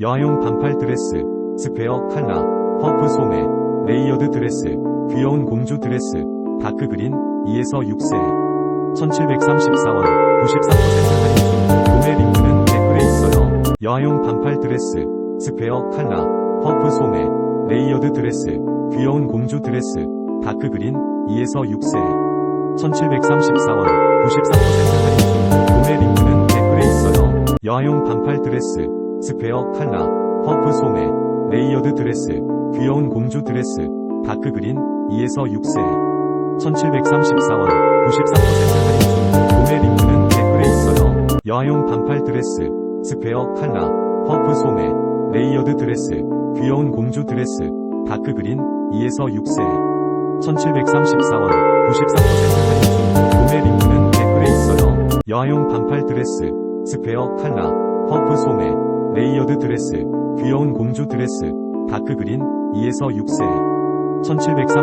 여아용 반팔 드레스, 스페어 칼라, 퍼프 소매, 레이어드 드레스, 귀여운 공주 드레스, 다크 그린, 2에서 6세. 1734원, 93% 할인 중, 구매 링크는 댓글에 있어요. 여아용 반팔 드레스, 스페어 칼라, 퍼프 소매, 레이어드 드레스, 귀여운 공주 드레스, 다크 그린, 2에서 6세. 1734원, 93% 할인 중, 구매 링크는 댓글에 있어요. 여아용 반팔 드레스, 스페어 칼라, 퍼프 소매, 레이어드 드레스, 귀여운 공주 드레스, 다크 그린, 2에서 6세. 1734원, 93% 할인 중, 구매 링크는 댓글에 있어요. 여아용 반팔 드레스, 스페어 칼라, 퍼프 소매, 레이어드 드레스, 귀여운 공주 드레스, 다크 그린, 2에서 6세. 1734원, 93% 할인 중, 구매 링크는 댓글에 있어요. 여아용 반팔 드레스, 스페어 칼라, 퍼프 소매, 레이어드 드레스, 귀여운 공주 드레스, 다크 그린, 2에서 6세. 1730